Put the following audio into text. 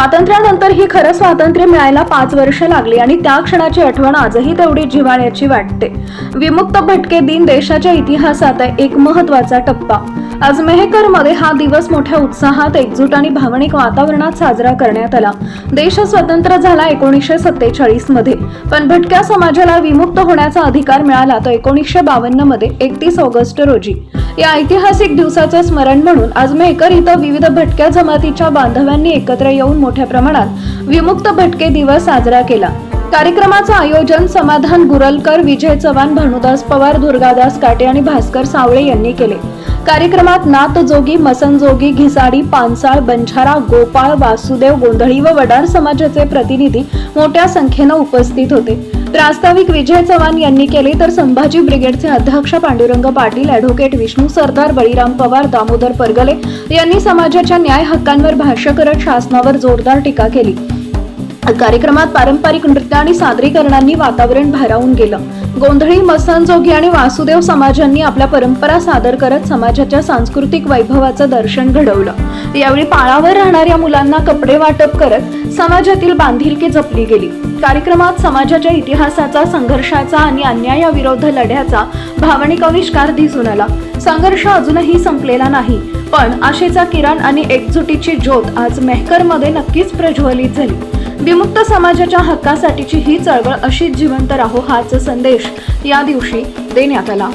स्वातंत्र्यानंतर ही खरं स्वातंत्र्य मिळायला पाच वर्ष लागली आणि त्या क्षणाची आठवण आजही तेवढी जिव्हाळ्याची वाटते. विमुक्त भटके दिन देशाच्या इतिहासात एक महत्त्वाचा टप्पा. आज मेहकरमध्ये हा दिवस मोठ्या उत्साहात एकजूट आणि भावनिक वातावरणात साजरा करण्यात आला. देश स्वतंत्र झाला एकोणीसशे सत्तेचाळीसमध्ये पण भटक्या समाजाला विमुक्त होण्याचा अधिकार मिळाला तो एकोणीसशे बावन्नमध्ये एकतीस ऑगस्ट रोजी. या ऐतिहासिक दिवसाचं स्मरण म्हणून आज मेहकर इथं विविध भटक्या जमातीच्या बांधवांनी एकत्र येऊन मोठ्या प्रमाणात विमुक्त भटके दिवस साजरा केला. कार्यक्रमाचं आयोजन समाधान गुरलकर विजय चव्हाण भानुदास पवार दुर्गादास काटे आणि भास्कर सावळे यांनी केले. कार्यक्रमात नाथजोगी मसनजोगी घिसाडी पानसाळ बंजारा गोपाळ वासुदेव गोंधळी व वडार समाजाचे प्रतिनिधी मोठ्या संख्येनं उपस्थित होते. प्रास्ताविक विजय चव्हाण यांनी केले तर संभाजी ब्रिगेडचे अध्यक्ष पांडुरंग पाटील ॲडव्होकेट विष्णू सरदार बळीराम पवार दामोदर परगले यांनी समाजाच्या न्याय हक्कांवर भाष्य करत शासनावर जोरदार टीका केली. कार्यक्रमात पारंपरिक नृत्य आणि सादरीकरणांनी वातावरण भारावून गेलं. गोंधळी मसानजोगी आणि वासुदेव समाजांनी आपल्या परंपरा सादर करत समाजाच्या सांस्कृतिक वैभवाचं दर्शन घडवलं. यावेळी पाळावर राहणाऱ्या मुलांना कपडे वाटप करत समाजातील बांधिलकी जपली गेली. कार्यक्रमात समाजाच्या इतिहासाचा संघर्षाचा आणि अन्यायाविरोध लढ्याचा भावनिक आविष्कार दिसून आला. संघर्ष अजूनही संपलेला नाही पण आशेचा किरण आणि एकजुटीची ज्योत आज मेहकरमध्ये नक्कीच प्रज्वलित झाली. विमुक्त समाजाच्या हक्कासाठीची ही चळवळ अशीच जिवंत राहो हाच संदेश या दिवशी देण्यात आला.